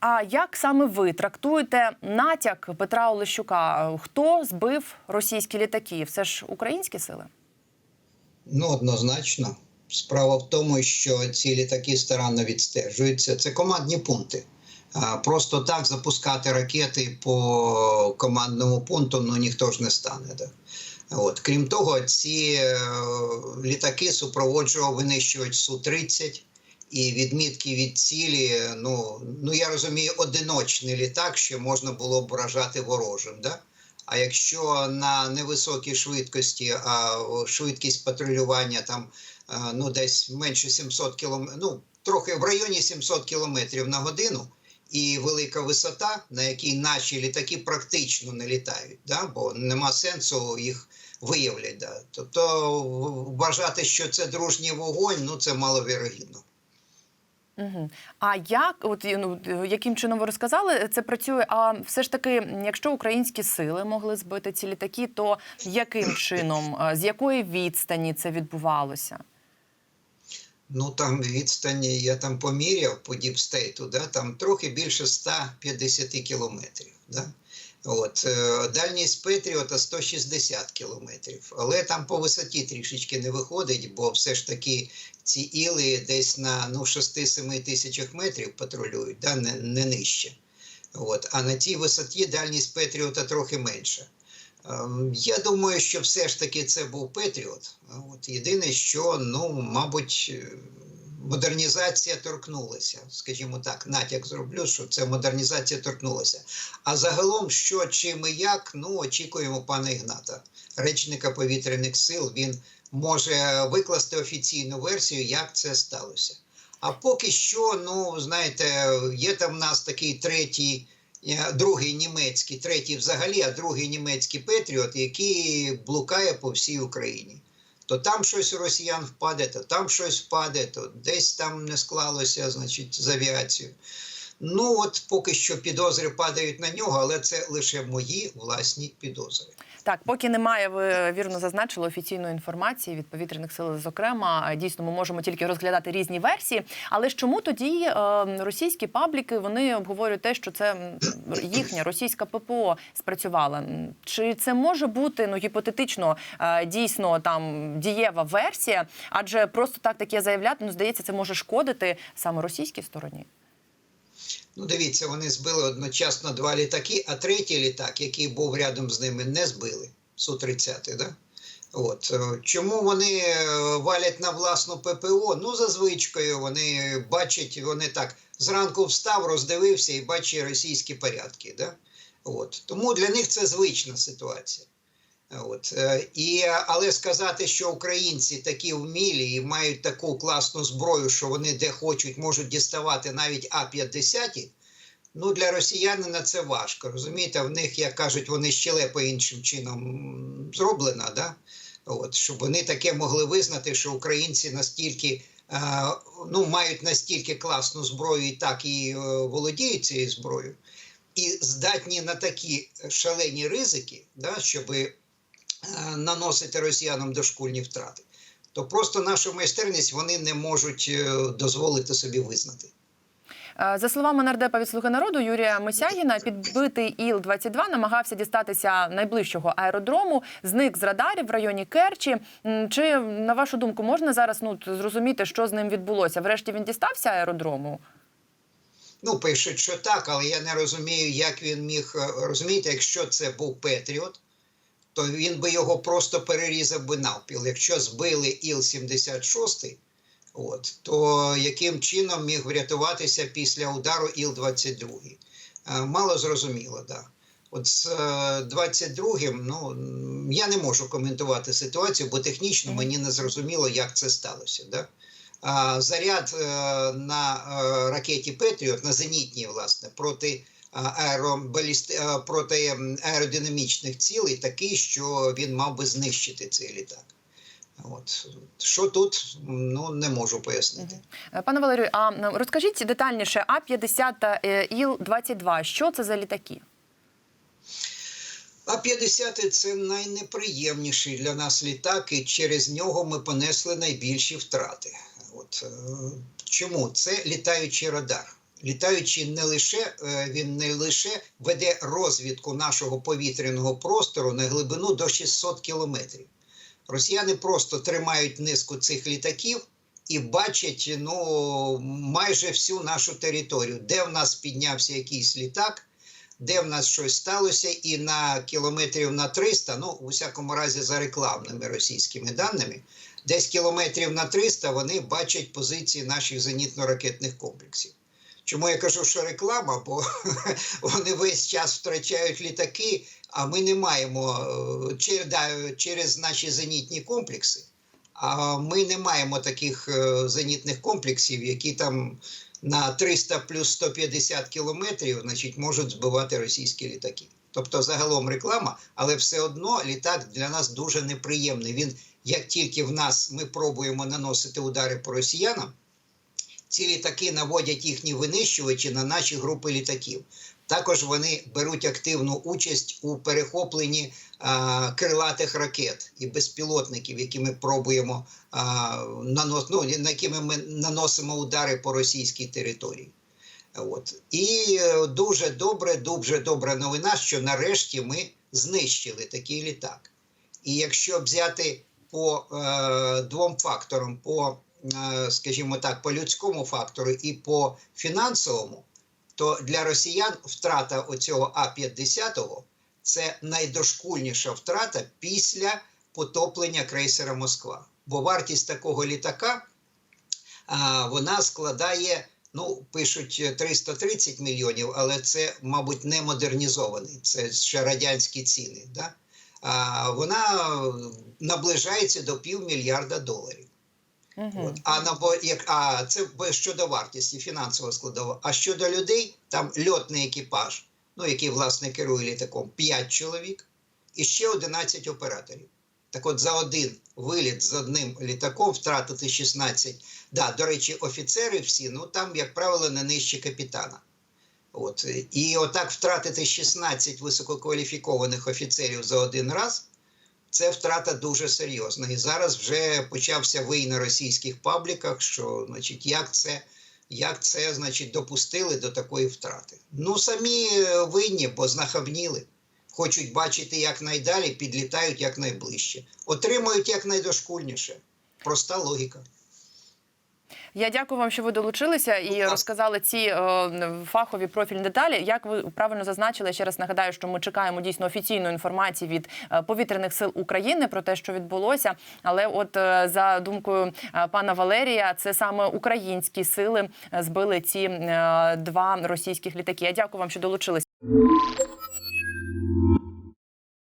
А як саме ви трактуєте натяк Петра Олещука? Хто збив російські літаки? Все ж українські сили? Ну, однозначно. Справа в тому, що ці літаки старанно відстежуються. Це командні пункти. Просто так запускати ракети по командному пункту ну ніхто ж не стане. Да? От. Крім того, ці е, літаки супроводжував винищувач Су-30 і відмітки від цілі. Ну, ну я розумію, одиночний літак, що можна було б вражати ворожим. Да? А якщо на невисокій швидкості, а швидкість патрулювання там е, ну десь менше 700 км, ну трохи в районі 700 км на годину, і велика висота, на якій наші літаки практично не літають, да? бо нема сенсу їх виявлять. Да? Тобто вважати, що це дружній вогонь, ну це маловірогідно. Угу. А як, от ну яким чином ви розказали, це працює? А все ж таки, якщо українські сили могли збити ці літаки, то яким чином, з якої відстані це відбувалося? Ну там відстані я там поміряв по діпстейту, да, там трохи більше 150 кілометрів. Да? От, е, дальність Петріота 160 кілометрів, але там по висоті трішечки не виходить, бо все ж таки ці іли десь на ну, 6-7 тисячах метрів патрулюють, да, не, не нижче. От, а на цій висоті дальність Петріота трохи менша. Ем, Я думаю, що все ж таки це був Петріот. От єдине, що ну, мабуть, модернізація торкнулася. Скажімо так, натяк зроблю, що це модернізація торкнулася. А загалом, що чим і як, ну очікуємо пана Ігната, речника повітряних сил. Він може викласти офіційну версію, як це сталося. А поки що, ну знаєте, є там в нас такий третій. е, Другий німецький, третій взагалі, а другий німецький Петріот, який блукає по всій Україні. То там щось у росіян впаде, то там щось впаде, то десь там не склалося, значить, з авіацією. Ну, от поки що підозри падають на нього, але це лише мої власні підозри. Так, поки немає, ви вірно зазначили офіційної інформації від повітряних сил. Зокрема, дійсно, ми можемо тільки розглядати різні версії. Але ж чому тоді е, російські пабліки вони обговорюють те, що це їхня російська ППО спрацювала? Чи це може бути ну гіпотетично е, дійсно там дієва версія? Адже просто так таке заявляти, ну здається, це може шкодити саме російській стороні. Ну, дивіться, вони збили одночасно два літаки, а третій літак, який був рядом з ними, не збили. Су-30, да? От. е, Чому вони е, валять на власну ППО? Ну, за звичкою, вони бачать, вони так зранку встав, роздивився і бачить російські порядки. Да? От. Тому для них це звична ситуація. От. е, І, але сказати, що українці такі вмілі і мають таку класну зброю, що вони де хочуть, можуть діставати навіть А-50, ну для росіянина це важко. Розумієте, в них, як кажуть, вони щелепа іншим чином зроблена, да? От, щоб вони таке могли визнати, що українці настільки. е, Ну, мають настільки класну зброю і так і е, володіють цією зброєю, і здатні на такі шалені ризики, да, щоби е, наносити росіянам дошкульні втрати, то просто нашу майстерність вони не можуть е, дозволити собі визнати. Е, За словами нардепа від «Слуги народу Юрія Мисягіна, підбитий Іл-22 намагався дістатися найближчого аеродрому, зник з радарів в районі Керчі. Чи, на вашу думку, можна зараз ну, зрозуміти, що з ним відбулося? Врешті він дістався аеродрому? Ну, пишуть, що так, але я не розумію, як він міг розумієте, якщо це був Петріот, то він би його просто перерізав би навпіл. Якщо збили Іл-76, от, то яким чином міг врятуватися після удару Іл-22? Е, Мало зрозуміло, так. Да. От з е, 22-м, ну я не можу коментувати ситуацію, бо технічно мені не зрозуміло, як це сталося. Да? А, заряд е, на е, ракеті Петріот, на зенітній, власне, проти а, аеробалісти, е, проти аеродинамічних цілей такий, що він мав би знищити цей літак. От. Що тут, ну не можу пояснити. Пане Валерію, а розкажіть детальніше А-50 та е, Іл-22. Що це за літаки? А-50 це найнеприємніший для нас літак, і через нього ми понесли найбільші втрати. От, е, чому? Це літаючий радар. Літаючий не лише е, він не лише веде розвідку нашого повітряного простору на глибину до 600 кілометрів. Росіяни просто тримають низку цих літаків і бачать ну, майже всю нашу територію, де в нас піднявся якийсь літак, де в нас щось сталося, і на кілометрів на 300, ну, у всякому разі, за рекламними російськими даними, десь кілометрів на 300 вони бачать позиції наших зенітно-ракетних комплексів. Чому я кажу, що реклама? Бо вони весь час втрачають літаки, а ми не маємо е, через, наші зенітні комплекси. А ми не маємо таких е, зенітних комплексів, які там на 300 плюс 150 кілометрів значить, можуть збивати російські літаки. Тобто загалом реклама, але все одно літак для нас дуже неприємний. Він, як тільки в нас ми пробуємо наносити удари по росіянам, ці літаки наводять їхні винищувачі на наші групи літаків. Також вони беруть активну участь у перехопленні а, крилатих ракет і безпілотників, які ми пробуємо а, нанос, ну, на якими ми наносимо удари по російській території. От. І е, дуже добре, дуже добра новина, що нарешті ми знищили такий літак. І якщо взяти по е, двом факторам, по, скажімо так, по людському фактору і по фінансовому, то для росіян втрата оцього А-50 це найдошкульніша втрата після потоплення крейсера Москва. Бо вартість такого літака вона складає, ну, пишуть 330 мільйонів, але це, мабуть, не модернізований, це ще радянські ціни. Да? Вона наближається до півмільярда доларів. От. А, на, як, а це щодо вартості фінансового складового. А щодо людей, там льотний екіпаж, ну, який, власне, керує літаком, 5 чоловік і ще 11 операторів. Так от за один виліт з одним літаком втратити 16. Да, до речі, офіцери всі, ну там, як правило, не нижче капітана. От. І отак втратити 16 висококваліфікованих офіцерів за один раз це втрата дуже серйозна. І зараз вже почався вий на російських пабліках, що значить, як це, як це значить, допустили до такої втрати. Ну, самі е, винні, бо знахабніли. Хочуть бачити якнайдалі, підлітають якнайближче. Отримують якнайдошкульніше. Проста логіка. Я дякую вам, що ви долучилися і ласка. розказали ці е, фахові профільні деталі. Як ви правильно зазначили, ще раз нагадаю, що ми чекаємо дійсно офіційної інформації від е, повітряних сил України про те, що відбулося. Але, от е, за думкою пана Валерія, це саме українські сили збили ці два російських літаки. Я дякую вам, що долучилися.